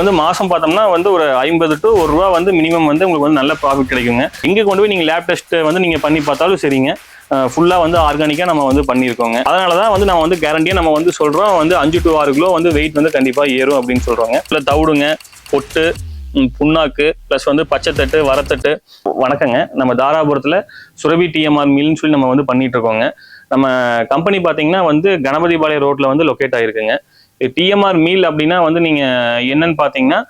உங்களுக்கு வந்து மாசம் பார்த்தோம்னா வந்து ஒரு ஐம்பது டு ஒரு ரூபா வந்து மினிமம் வந்து உங்களுக்கு வந்து நல்ல ப்ராஃபிட் கிடைக்குங்க. எங்கே கொண்டு போய் நீங்கள் லேப் டெஸ்ட் வந்து நீங்கள் பண்ணி பார்த்தாலும் சரிங்க. ஃபுல்லாக வந்து ஆர்கானிக்காக நம்ம வந்து பண்ணியிருக்கோங்க அதனால தான் வந்து நம்ம வந்து கேரண்டியாக நம்ம வந்து சொல்கிறோம் வந்து அஞ்சு டு ஆறு கிலோ வந்து வெயிட் வந்து கண்டிப்பாக ஏறும் அப்படின்னு சொல்கிறோங்க இல்லை தவிடுங்க பொட்டு புண்ணாக்கு ப்ளஸ் வந்து பச்சைத்தட்டு வரத்தட்டு. வணக்கங்க. நம்ம தாராபுரத்தில் சுரபி டிஎம்ஆர் மில்னு சொல்லி நம்ம வந்து பண்ணிட்டு இருக்கோங்க. நம்ம கம்பெனி பார்த்தீங்கன்னா வந்து கணபதிபாளையம் ரோட்டில் வந்து லொக்கேட் ஆகிருக்குங்க டிஎம்ஆர் மீல் அப்படின்னா வந்து நீங்கள் என்னன்னு பார்த்தீங்கன்னா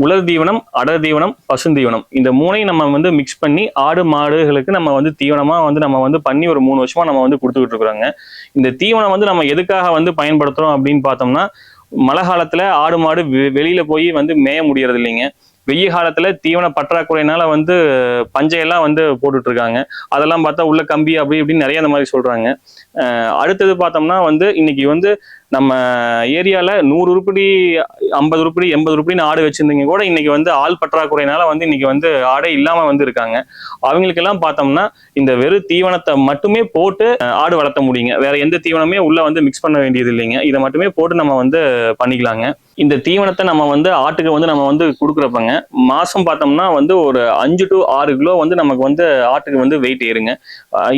உலர் தீவனம் அடர் தீவனம் பசுந்தீவனம் இந்த மூணையும் நம்ம வந்து மிக்ஸ் பண்ணி ஆடு மாடுகளுக்கு நம்ம வந்து தீவனமா வந்து நம்ம வந்து பண்ணி ஒரு மூணு வருஷமா நம்ம வந்து கொடுத்துக்கிட்டு இருக்கிறோங்க. இந்த தீவனம் வந்து நம்ம எதுக்காக வந்து பயன்படுத்துறோம் அப்படின்னு பார்த்தோம்னா மழை காலத்துல ஆடு மாடு வெ- வெளியில போய் வந்து மேய முடியறது இல்லைங்க. வெய்ய காலத்துல தீவன பற்றாக்குறையினால வந்து பஞ்சையெல்லாம் வந்து போட்டுட்டு இருக்காங்க. அதெல்லாம் பார்த்தா உள்ள கம்பி அப்படி இப்படின்னு நிறைய அந்த மாதிரி சொல்றாங்க. அடுத்தது பார்த்தோம்னா வந்து இன்னைக்கு வந்து நம்ம ஏரியாவில் நூறு உருப்படி ஐம்பது உருப்படி எண்பது உருப்படின்னு ஆடு வச்சுருந்தீங்க கூட இன்னைக்கு வந்து ஆள் பற்றாக்குறையினால வந்து இன்னைக்கு வந்து ஆடே இல்லாமல் வந்து இருக்காங்க அவங்களுக்கெல்லாம் பார்த்தோம்னா இந்த வெறும் தீவனத்தை மட்டுமே போட்டு ஆடு வளர்த்த முடியுங்க. வேற எந்த தீவனமே உள்ளே வந்து மிக்ஸ் பண்ண வேண்டியது இல்லைங்க. இதை மட்டுமே போட்டு நம்ம வந்து பண்ணிக்கலாங்க. இந்த தீவனத்தை நம்ம வந்து ஆட்டுக்கு வந்து நம்ம வந்து கொடுக்குறப்பங்க மாதம் பார்த்தோம்னா வந்து ஒரு அஞ்சு டு ஆறு கிலோ வந்து நமக்கு வந்து ஆட்டுக்கு வந்து வெயிட் ஏறுங்க.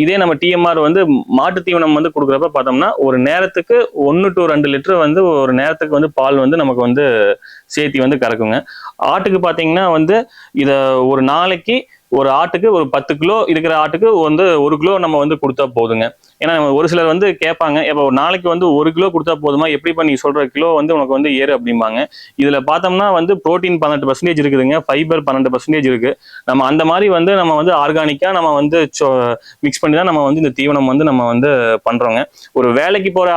இதே நம்ம டிஎம்ஆர் வந்து மாட்டு தீவனம் வந்து கொடுக்குறப்ப பார்த்தோம்னா ஒரு நேரத்துக்கு ஒன்று டு ரெண்டு லிட்டர் வந்து ஒரு நேரத்துக்கு வந்து பால் வந்து நமக்கு வந்து சேர்த்தி வந்து கறக்குங்க. ஆட்டுக்கு பார்த்தீங்கன்னா வந்து இதை ஒரு நாளைக்கு ஒரு ஆட்டுக்கு ஒரு பத்து கிலோ இருக்கிற ஆட்டுக்கு வந்து ஒரு கிலோ நம்ம வந்து கொடுத்தா போதுங்க. ஏன்னா ஒரு சிலர் வந்து கேட்பாங்க இப்போ நாளைக்கு வந்து ஒரு கிலோ கொடுத்தா போதுமா? எப்படிப்பா நீ சொல்ற கிலோ வந்து உனக்கு வந்து ஏறு அப்படிம்பாங்க. இதுல பார்த்தோம்னா வந்து புரோட்டீன் பன்னெண்டு பர்சன்டேஜ் இருக்குதுங்க ஃபைபர் பன்னெண்டு பர்சன்டேஜ் இருக்கு. நம்ம அந்த மாதிரி வந்து நம்ம வந்து ஆர்கானிக்கா நம்ம வந்து மிக்ஸ் பண்ணி தான் நம்ம வந்து இந்த தீவனம் வந்து நம்ம வந்து பண்றோங்க. ஒரு வேலைக்கு போற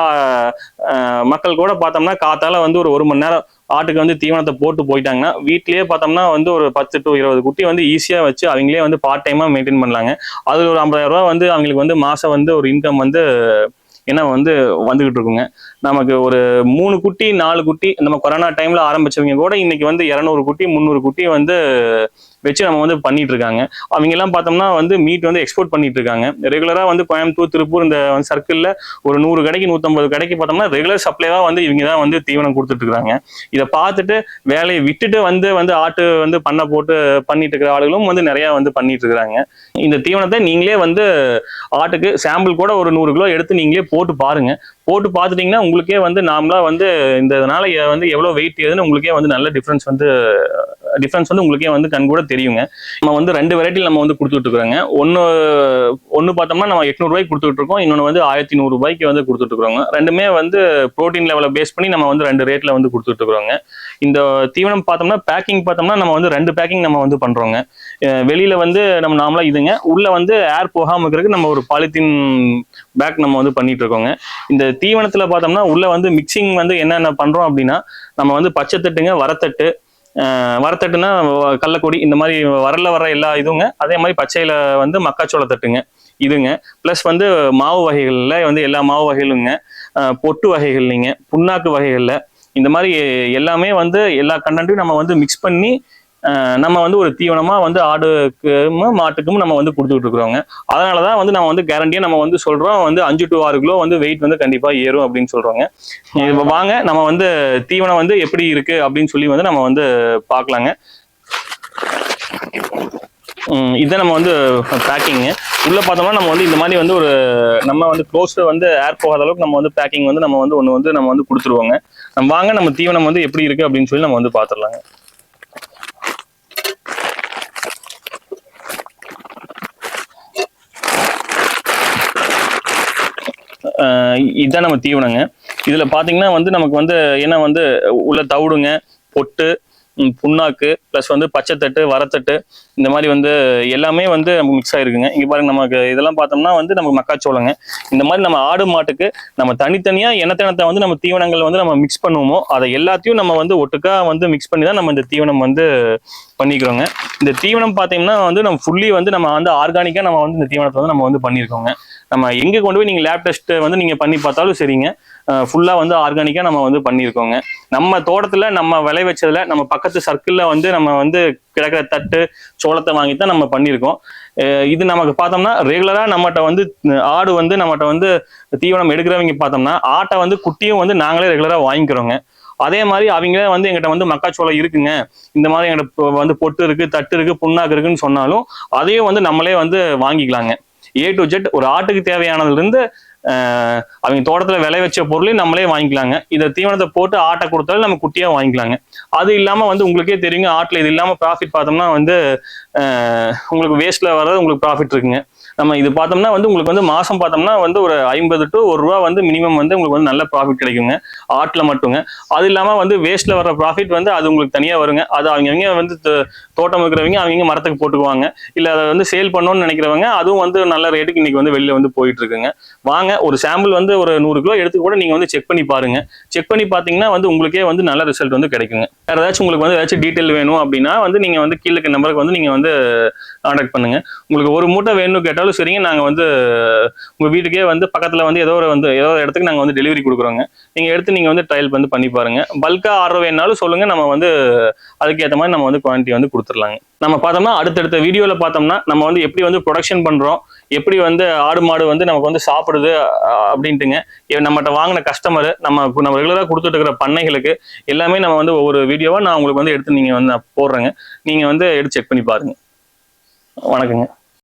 மக்கள் கூட பார்த்தோம்னா காத்தால வந்து ஒரு ஒரு மணி நேரம் ஆட்டுக்கு வந்து தீவனத்தை போட்டு போயிட்டாங்கன்னா வீட்லயே பார்த்தோம்னா வந்து ஒரு பத்து டு இருபது குட்டி வந்து ஈஸியா வச்சு அவங்களே வந்து பார்ட் டைமா மெயின்டைன் பண்ணலாங்க. அது ஒரு ஐம்பதாயிரம் ரூபா வந்து அவங்களுக்கு வந்து மாசம் வந்து ஒரு இன்கம் வந்து என்ன வந்து வந்துகிட்டு இருக்குங்க. நமக்கு ஒரு மூணு குட்டி நாலு குட்டி நம்ம கொரோனா டைம்ல ஆரம்பிச்சவங்க கூட இன்னைக்கு வந்து இரநூறு குட்டி முந்நூறு குட்டி வந்து வச்சு நம்ம வந்து பண்ணிட்டு இருக்காங்க அவங்க எல்லாம் பார்த்தோம்னா வந்து மீட் வந்து எக்ஸ்போர்ட் பண்ணிட்டு இருக்காங்க ரெகுலரா வந்து கோயம்புத்தூர் திருப்பூர் இந்த சர்க்கிள்ல ஒரு நூறு கடைக்கு நூத்தம்பது கடைக்கு பார்த்தோம்னா ரெகுலர் சப்ளைவா வந்து இவங்க தான் வந்து தீவனம் கொடுத்துட்டு இருக்காங்க இதை பார்த்துட்டு வேலையை விட்டுட்டு வந்து வந்து ஆட்டு வந்து பண்ண போட்டு பண்ணிட்டு இருக்கிற ஆளுகளும் வந்து நிறைய வந்து பண்ணிட்டு இருக்கிறாங்க இந்த தீவனத்தை நீங்களே வந்து ஆட்டுக்கு சாம்பிள் கூட ஒரு நூறு கிலோ எடுத்து நீங்களே போட்டு பாருங்க. போட்டு பார்த்துட்டீங்கன்னா உங்களுக்கே வந்து நார்மலா வந்து இந்த இதனால வந்து எவ்வளோ வெயிட் ஏதுன்னு உங்களுக்கே வந்து நல்ல டிஃப்ரென்ஸ் வந்து டிஃப்ரென்ஸ் வந்து உங்களுக்கே வந்து கண் கூட தெரியுங்க. நம்ம வந்து ரெண்டு வெரைட்டி நம்ம வந்து கொடுத்துட்டு இருக்கிறோங்க ஒன்று ஒன்று பார்த்தோம்னா நம்ம எட்நூறுபாய்க்கு கொடுத்துட்டு இருக்கோம் இன்னொன்று வந்து ஆயிரத்தி நூறு ரூபாய்க்கு வந்து கொடுத்துட்டு இருக்கிறோங்க ரெண்டுமே வந்து ப்ரோட்டீன் லெவலை பேஸ் பண்ணி நம்ம வந்து ரெண்டு ரேட்டில் வந்து கொடுத்துட்டு இருக்கிறோங்க இந்த தீவனம் பார்த்தோம்னா பேக்கிங் பார்த்தோம்னா நம்ம வந்து ரெண்டு பேக்கிங் நம்ம வந்து பண்ணுறோங்க வெளியில் வந்து நம்ம நார்மலாக இதுங்க. உள்ளே வந்து ஏர் போகாமல் இருக்கிறதுக்கு நம்ம ஒரு பாலித்தீன் பேக் நம்ம வந்து பண்ணிட்டு இருக்கோங்க இந்த தீவனத்தில் பார்த்தோம்னா உள்ளே வந்து மிக்சிங் வந்து என்னென்ன பண்ணுறோம் அப்படின்னா நம்ம வந்து பச்சைத்தட்டுங்க வரத்தட்டு வரத்தட்டுனா வ- இந்த மாதிரி வரல வர எல்லா இதுவுங்க அதே மாதிரி பச்சையில் வந்து மக்காச்சோள தட்டுங்க இதுங்க. ப்ளஸ் வந்து மாவு வகைகளில் வந்து எல்லா மாவு வகைகளுங்க பொட்டு வகைகள் நீங்கள் புண்ணாக்கு வகைகளில் இந்த மாதிரி எல்லாமே வந்து எல்லா கண்டென்ட்டையும் நம்ம வந்து மிக்ஸ் பண்ணி நம்ம வந்து ஒரு தீவனமா வந்து ஆடுக்கும் மாட்டுக்கும் நம்ம வந்து கொடுத்துட்டு இருக்கிறோங்க அதனாலதான் வந்து நம்ம வந்து கேரண்டியா நம்ம வந்து சொல்றோம் வந்து அஞ்சு டு ஆறு கிலோ வந்து வெயிட் வந்து கண்டிப்பா ஏறும் அப்படின்னு சொல்றோங்க இப்ப வாங்க நம்ம வந்து தீவனம் வந்து எப்படி இருக்கு அப்படின்னு சொல்லி வந்து நம்ம வந்து பார்க்கலாங்க ம், இதான் நம்ம வந்து பேக்கிங்கு உள்ள பார்த்தோம்னா நம்ம வந்து இந்த மாதிரி வந்து ஒரு நம்ம வந்து க்ளோஸ்டு வந்து ஏர் போகாத அளவுக்கு நம்ம வந்து பேக்கிங் வந்து நம்ம வந்து ஒன்று வந்து நம்ம வந்து கொடுத்துருவோங்க நம்ம வாங்க நம்ம தீவனம் வந்து எப்படி இருக்கு அப்படின்னு சொல்லி நம்ம வந்து பார்த்துடலாங்க இதுதான் நம்ம தீவனங்க. இதுல பாத்தீங்கன்னா வந்து நமக்கு வந்து என்ன வந்து உள்ள தவிடுங்க பொட்டு புண்ணாக்கு ப்ளஸ் வந்து பச்சைத்தட்டு வரத்தட்டு இந்த மாதிரி வந்து எல்லாமே வந்து நமக்கு மிக்ஸ் ஆயிருக்குங்க. இங்க பாருங்க நமக்கு இதெல்லாம் பார்த்தோம்னா வந்து நமக்கு மக்காச்சோளங்க. இந்த மாதிரி நம்ம ஆடு மாட்டுக்கு நம்ம தனித்தனியா எண்ணத்தனத்தை வந்து நம்ம தீவனங்கள் வந்து நம்ம மிக்ஸ் பண்ணுவோமோ அதை எல்லாத்தையும் நம்ம வந்து ஒட்டுக்கா வந்து மிக்ஸ் பண்ணி தான் நம்ம இந்த தீவனம் வந்து பண்ணிக்கிறோங்க. இந்த தீவனம் பார்த்தீங்கன்னா வந்து நம்ம ஃபுல்லி வந்து நம்ம வந்து ஆர்கானிக்காக நம்ம வந்து இந்த தீவனத்தை வந்து நம்ம வந்து பண்ணியிருக்கோங்க. நம்ம எங்கே கொண்டு போய் நீங்கள் லேப் டெஸ்ட்டை வந்து நீங்கள் பண்ணி பார்த்தாலும் சரிங்க. ஃபுல்லாக வந்து ஆர்கானிக்காக நம்ம வந்து பண்ணியிருக்கோங்க. நம்ம தோட்டத்தில் நம்ம விளை வச்சதில் நம்ம பக்கத்து சர்க்கிளில் வந்து நம்ம வந்து கிடக்கிற தட்டு சோளத்தை வாங்கி தான் நம்ம பண்ணியிருக்கோம். இது நமக்கு பார்த்தோம்னா ரெகுலராக நம்மகிட்ட வந்து ஆடு வந்து நம்மகிட்ட வந்து தீவனம் எடுக்கிறவங்க பார்த்தோம்னா ஆட்டை வந்து குட்டியும் வந்து நாங்களே ரெகுலராக வாங்கிக்கிறோங்க. அதே மாதிரி அவங்களே வந்து எங்கிட்ட வந்து மக்காச்சோளம் இருக்குங்க. இந்த மாதிரி எங்கிட்ட வந்து பொட்டு இருக்கு தட்டு இருக்கு புண்ணாக்கு இருக்குன்னு சொன்னாலும் அதையும் வந்து நம்மளே வந்து வாங்கிக்கலாங்க. ஏ டு ஜெட் ஒரு ஆட்டுக்கு தேவையானதுல இருந்து அவங்க தோட்டத்துல விளை வச்ச பொருளையும் நம்மளே வாங்கிக்கலாங்க. இதை தீவனத்தை போட்டு ஆட்டை கொடுத்தாலும் நம்ம குட்டியா வாங்கிக்கலாங்க. அது இல்லாம வந்து உங்களுக்கே தெரியுங்க ஆட்டுல இது இல்லாம ப்ராஃபிட் பார்த்தோம்னா வந்து உங்களுக்கு வேஸ்ட்ல வர்றது உங்களுக்கு ப்ராஃபிட் இருக்குங்க. நம்ம இது பார்த்தோம்னா வந்து உங்களுக்கு வந்து மாசம் பார்த்தோம்னா வந்து ஒரு ஐம்பது டு ஒரு ரூபா வந்து மினிமம் வந்து உங்களுக்கு வந்து நல்ல ப்ராஃபிட் கிடைக்குங்க. ஆட்டில் மட்டுங்க. அது இல்லாம வந்து வேஸ்ட்ல வர ப்ராஃபிட் வந்து அது உங்களுக்கு தனியா வருங்க. அது அவங்க வந்து தோ- தோட்டம் இருக்கிறவங்க அவங்க மரத்துக்கு போட்டுக்குவாங்க. இல்ல அதை வந்து சேல் பண்ணணும்னு நினைக்கிறவங்க அதுவும் வந்து நல்ல ரேட்டுக்கு இன்னைக்கு வந்து வெளியில் வந்து போயிட்டு இருக்குங்க. வாங்க ஒரு சாம்பிள் வந்து ஒரு நூறு கிலோ எடுத்து கூட நீங்க வந்து செக் பண்ணி பாருங்க. செக் பண்ணி பாத்தீங்கன்னா வந்து உங்களுக்கே வந்து நல்ல ரிசல்ட் வந்து கிடைக்குங்க. வேற ஏதாச்சும் உங்களுக்கு வந்து ஏதாச்சும் டீட்டெயில் வேணும் அப்படின்னா வந்து நீங்க வந்து கீழே நம்பருக்கு வந்து நீங்க வந்து கான்டாக்ட் பண்ணுங்க. உங்களுக்கு ஒரு மூட்டை வேணும்னு கேட்டாலும் சரிங்க. நாங்கள் வந்து உங்கள் வீட்டுக்கே வந்து பக்கத்தில் வந்து ஏதோ ஒரு வந்து ஏதோ ஒரு இடத்துக்கு நாங்கள் வந்து டெலிவரி கொடுக்குறோங்க. நீங்கள் எடுத்து நீங்கள் வந்து ட்ரையல் வந்து பண்ணி பாருங்கள் பல்காக ஆர்டர் வேணாலும் சொல்லுங்கள் நம்ம வந்து அதுக்கேற்ற மாதிரி நம்ம வந்து குவான்டிட்டி வந்து கொடுத்துடலாங்க. நம்ம பார்த்தோம்னா அடுத்தடுத்த வீடியோவில் பார்த்தோம்னா நம்ம வந்து எப்படி வந்து ப்ரொடக்ஷன் பண்ணுறோம் எப்படி வந்து ஆடு மாடு வந்து நமக்கு வந்து சாப்பிடுது அப்படின்ட்டுங்க. நம்மகிட்ட வாங்கின கஸ்டமர் நம்ம நம்ம ரெகுலராக கொடுத்துட்டு இருக்கிற பண்ணைகளுக்கு எல்லாமே நம்ம வந்து ஒவ்வொரு வீடியோவாக நான் உங்களுக்கு வந்து எடுத்து நீங்கள் வந்து நான் போடுறேங்க. நீங்கள் வந்து எடுத்து செக் பண்ணி பாருங்க. வணக்கங்க.